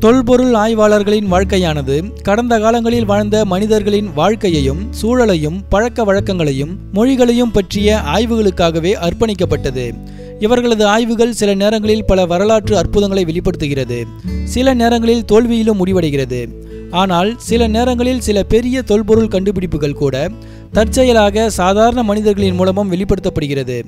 தொல்பொருள் ஆய்வாளர்களின் வாழ்க்கையானது கடந்த காலங்களில் வாழ்ந்த மனிதர்களின் வாழ்க்கையையும் சூழலையும் பழக்க வழக்கங்களையும் மொழிகளையும் பற்றிய ஆய்வுகளுக்காகவே அர்ப்பணிக்கப்பட்டது. இவர்களது ஆய்வுகள் சில நேரங்களில் பல வரலாற்று அற்புதங்களை வெளிப்படுத்துகிறது. சில நேரங்களில் தோல்வியிலும் முடிவடைகிறது. ஆனால் சில நேரங்களில் சில பெரிய தொல்பொருள் கண்டுபிடிப்புகள் கூட தற்செயலாக சாதாரண மனிதர்களின் மூலமும் வெளிப்படுத்தப்படுகிறது.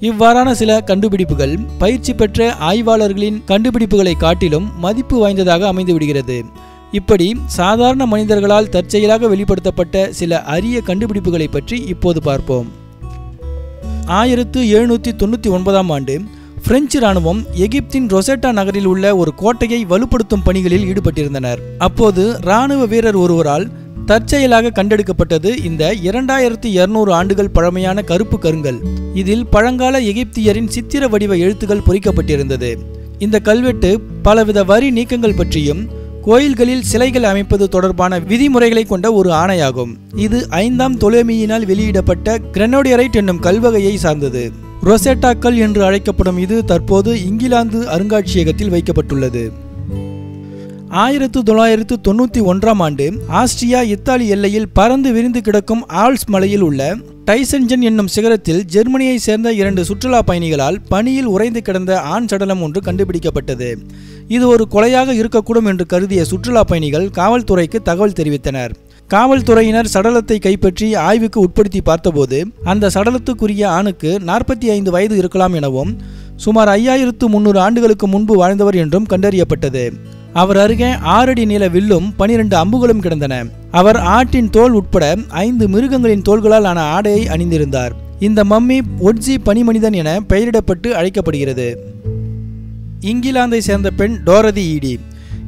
இவ்வாறான சில கண்டுபிடிப்புகள் பயிற்சி பெற்ற ஆய்வாளர்களின் கண்டுபிடிப்புகளை காட்டிலும் மதிப்பு வாய்ந்ததாக அமைந்து விடுகிறது இப்படி சாதாரண மனிதர்களால் தற்செயலாக வெளிப்படுத்தப்பட்ட சில அரிய கண்டுபிடிப்புகளை பற்றி இப்போது பார்ப்போம். ஆயிரத்து எழுநூற்றி தொண்ணூற்றி ஒன்பதாம் ஆண்டு பிரெஞ்சு ராணுவம் எகிப்தின் ரொசெட்டா நகரில் உள்ள ஒரு கோட்டையை வலுப்படுத்தும் பணிகளில் ஈடுபட்டிருந்தனர். அப்போது ராணுவ வீரர் ஒருவரால் தற்செயலாக கண்டெடுக்கப்பட்டது இந்த இரண்டாயிரத்தி இருநூறு ஆண்டுகள் பழமையான கருப்பு கருங்கல். இதில் பழங்கால எகிப்தியரின் சித்திர வடிவ எழுத்துக்கள் பொறிக்கப்பட்டிருந்தது. இந்த கல்வெட்டு பலவித வரி நீக்கங்கள் பற்றியும் கோயில்களில் சிலைகள் அமைப்பது தொடர்பான விதிமுறைகளை கொண்ட ஒரு ஆணையாகும். இது ஐந்தாம் தொலைமையினால் வெளியிடப்பட்ட கிரெனோடியரைட் என்னும் கல்வகையை சார்ந்தது. ரொசேட்டாக்கள் என்று அழைக்கப்படும் இது தற்போது இங்கிலாந்து அருங்காட்சியகத்தில் வைக்கப்பட்டுள்ளது. ஆயிரத்து தொள்ளாயிரத்து தொண்ணூற்றி ஒன்றாம் ஆண்டு ஆஸ்ட்ரியா இத்தாலி எல்லையில் பறந்து விரிந்து கிடக்கும் ஆல்ஸ் மலையில் உள்ள டைசன்ஜன் என்னும் சிகரத்தில் ஜெர்மனியை சேர்ந்த இரண்டு சுற்றுலா பயணிகளால் பனியில் உறைந்து கிடந்த ஆண் சடலம் ஒன்று கண்டுபிடிக்கப்பட்டது. இது ஒரு கொலையாக இருக்கக்கூடும் என்று கருதிய சுற்றுலா பயணிகள் காவல்துறைக்கு தகவல் தெரிவித்தனர். காவல்துறையினர் சடலத்தை கைப்பற்றி ஆய்வுக்கு உட்படுத்தி பார்த்தபோது அந்த சடலத்துக்குரிய ஆணுக்கு நாற்பத்தி ஐந்து வயது இருக்கலாம் எனவும் சுமார் ஐயாயிரத்து முன்னூறு ஆண்டுகளுக்கு முன்பு வாழ்ந்தவர் என்றும் கண்டறியப்பட்டது. அவர் அருகே ஆறடி நீள வில்லும் பனிரெண்டு அம்புகளும் கிடந்தன. அவர் ஆட்டின் தோல் உட்பட ஐந்து மிருகங்களின் தோள்களால் ஆன ஆடையை அணிந்திருந்தார். இந்த மம்மி ஒட்ஜி பனிமனிதன் என பெயரிடப்பட்டு அழைக்கப்படுகிறது. இங்கிலாந்தை சேர்ந்த பெண் டோரதி ஈடி.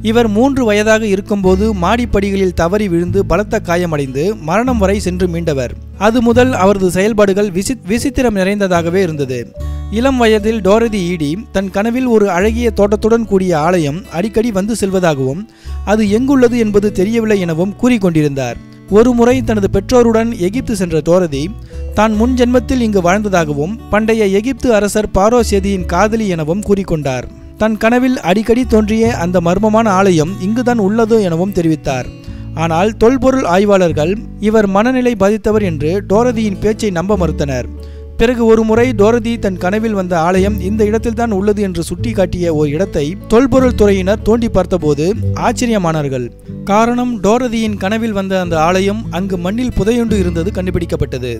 இவர் மூன்று வயதாக இருக்கும்போது மாடிப்படிகளில் தவறி விழுந்து பலத்த காயமடைந்து மரணம் வரை சென்று மீண்டவர். அது முதல் அவரது செயல்பாடுகள் விசித் விசித்திரம் நிறைந்ததாகவே இருந்தது. இளம் வயதில் டோரதி ஈடி தன் கனவில் ஒரு அழகிய தோட்டத்துடன் கூடிய ஆலயம் அடிக்கடி வந்து செல்வதாகவும் அது எங்குள்ளது என்பது தெரியவில்லை எனவும் கூறிக்கொண்டிருந்தார். ஒரு முறை தனது பெற்றோருடன் எகிப்து சென்ற டோரதி தான் முன் ஜென்மத்தில் இங்கு வாழ்ந்ததாகவும் பண்டைய எகிப்து அரசர் பாரோசேதியின் காதலி எனவும் கூறிக்கொண்டார். தன் கனவில் அடிக்கடி தோன்றிய அந்த மர்மமான ஆலயம் இங்குதான் உள்ளது எனவும் தெரிவித்தார். ஆனால் தொல்பொருள் ஆய்வாளர்கள் இவர் மனநிலை பாதித்தவர் என்று டோரதியின் பேச்சை நம்ப மறுத்தனர். பிறகு ஒரு முறை டோரதி தன் கனவில் வந்த ஆலயம் இந்த இடத்தில்தான் உள்ளது என்று சுட்டிக்காட்டிய ஒரு இடத்தை தொல்பொருள் துறையினர் தோண்டி பார்த்தபோது ஆச்சரியமானார்கள். காரணம் டோரதியின் கனவில் வந்த அந்த ஆலயம் அங்கு மண்ணில் புதையுண்டு இருந்தது கண்டுபிடிக்கப்பட்டது.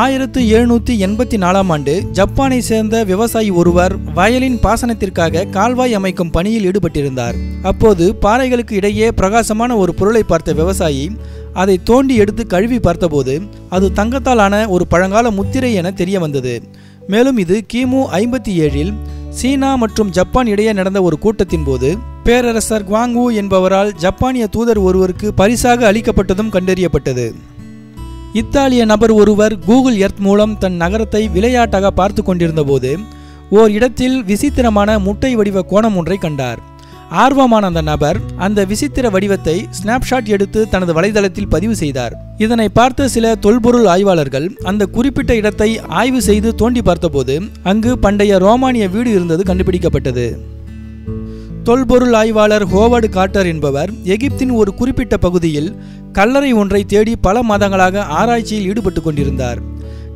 ஆயிரத்து எழுநூற்றி எண்பத்தி நாலாம் ஆண்டு ஜப்பானை சேர்ந்த விவசாயி ஒருவர் வயலின் பாசனத்திற்காக கால்வாய் அமைக்கும் பணியில் ஈடுபட்டிருந்தார். அப்போது பாறைகளுக்கு இடையே பிரகாசமான ஒரு பொருளை பார்த்த விவசாயி அதை தோண்டி எடுத்து கழுவி பார்த்தபோது அது தங்கத்தாலான ஒரு பழங்கால முத்திரை என தெரிய வந்தது மேலும் இது கிமு ஐம்பத்தி ஏழில் சீனா மற்றும் ஜப்பான் இடையே நடந்த ஒரு கூட்டத்தின் போது பேரரசர் குவாங்கு என்பவரால் ஜப்பானிய தூதர் ஒருவருக்கு பரிசாக அளிக்கப்பட்டதும் கண்டறியப்பட்டது. இத்தாலிய நபர் ஒருவர் கூகுள் எர்த் மூலம் தன் நகரத்தை விளையாட்டாக பார்த்து கொண்டிருந்தபோது ஓர் இடத்தில் விசித்திரமான முட்டை வடிவ கோணம் ஒன்றை கண்டார். ஆர்வமான அந்த நபர் அந்த விசித்திர வடிவத்தை ஸ்னாப்ஷாட் எடுத்து தனது வலைதளத்தில் பதிவு செய்தார். இதனை பார்த்த சில தொல்பொருள் ஆய்வாளர்கள் அந்த குறிப்பிட்ட இடத்தை ஆய்வு செய்து தோண்டி பார்த்தபோது அங்கு பண்டைய ரோமானிய வீடு இருந்தது கண்டுபிடிக்கப்பட்டது. தொல்பொருள் ஆய்வாளர் ஹோவர்டு காட்டர் என்பவர் எகிப்தின் ஒரு குறிப்பிட்ட பகுதியில் கல்லறை ஒன்றை தேடி பல மாதங்களாக ஆராய்ச்சியில் ஈடுபட்டு கொண்டிருந்தார்.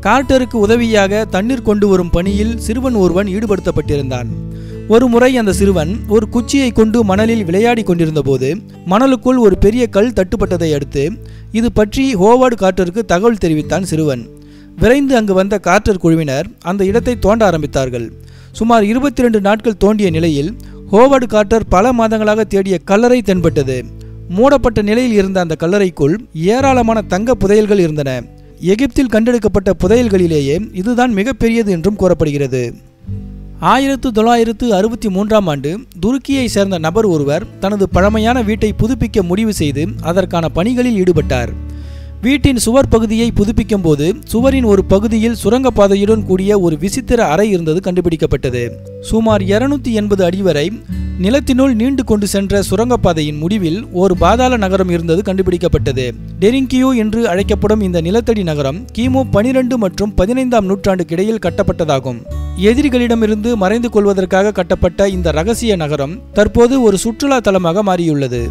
கார்ட்டருக்கு உதவியாக தண்ணீர் கொண்டு வரும் பணியில் சிறுவன் ஒருவன் ஈடுபடுத்தப்பட்டிருந்தான். ஒரு முறை அந்த சிறுவன் ஒரு குச்சியை கொண்டு மணலில் விளையாடி கொண்டிருந்தபோது மணலுக்குள் ஒரு பெரிய கல் தட்டுப்பட்டதை அடுத்து இது பற்றி ஹோவர்டு கார்ட்டருக்கு தகவல் தெரிவித்தான் சிறுவன். விரைந்து அங்கு வந்த கார்ட்டர் குழுவினர் அந்த இடத்தை தோண்ட ஆரம்பித்தார்கள். சுமார் இருபத்தி ரெண்டு நாட்கள் தோண்டிய நிலையில் ஹோவர்டு கார்ட்டர் பல மாதங்களாக தேடிய கல்லறை தென்பட்டது. மூடப்பட்ட நிலையில் இருந்த அந்த கல்லறைக்குள் ஏராளமான தங்க புதையல்கள் இருந்தன. எகிப்தில் கண்டெடுக்கப்பட்ட புதையல்களிலேயே இதுதான் மிகப்பெரியது என்றும் கூறப்படுகிறது. ஆயிரத்து தொள்ளாயிரத்து அறுபத்தி மூன்றாம் ஆண்டு துருக்கியை சேர்ந்த நபர் ஒருவர் தனது பழமையான வீட்டை புதுப்பிக்க முடிவு செய்து அதற்கான பணிகளில் ஈடுபட்டார். வீட்டின் சுவர் பகுதியை புதுப்பிக்கும் போது சுவரின் ஒரு பகுதியில் சுரங்கப்பாதையுடன் கூடிய ஒரு விசித்திர அறை இருந்தது கண்டுபிடிக்கப்பட்டது. சுமார் இருநூத்தி எண்பது அடி வரை நிலத்தினுள் நீண்டு கொண்டு சென்ற சுரங்கப்பாதையின் முடிவில் ஒரு பாதாள நகரம் இருந்தது கண்டுபிடிக்கப்பட்டது. டெரிங்கியோ என்று அழைக்கப்படும் இந்த நிலத்தடி நகரம் கிமு பனிரெண்டு மற்றும் பதினைந்தாம் நூற்றாண்டுக்கிடையில் கட்டப்பட்டதாகும். எதிரிகளிடமிருந்து மறைந்து கொள்வதற்காக கட்டப்பட்ட இந்த ரகசிய நகரம் தற்போது ஒரு சுற்றுலா தலமாக மாறியுள்ளது.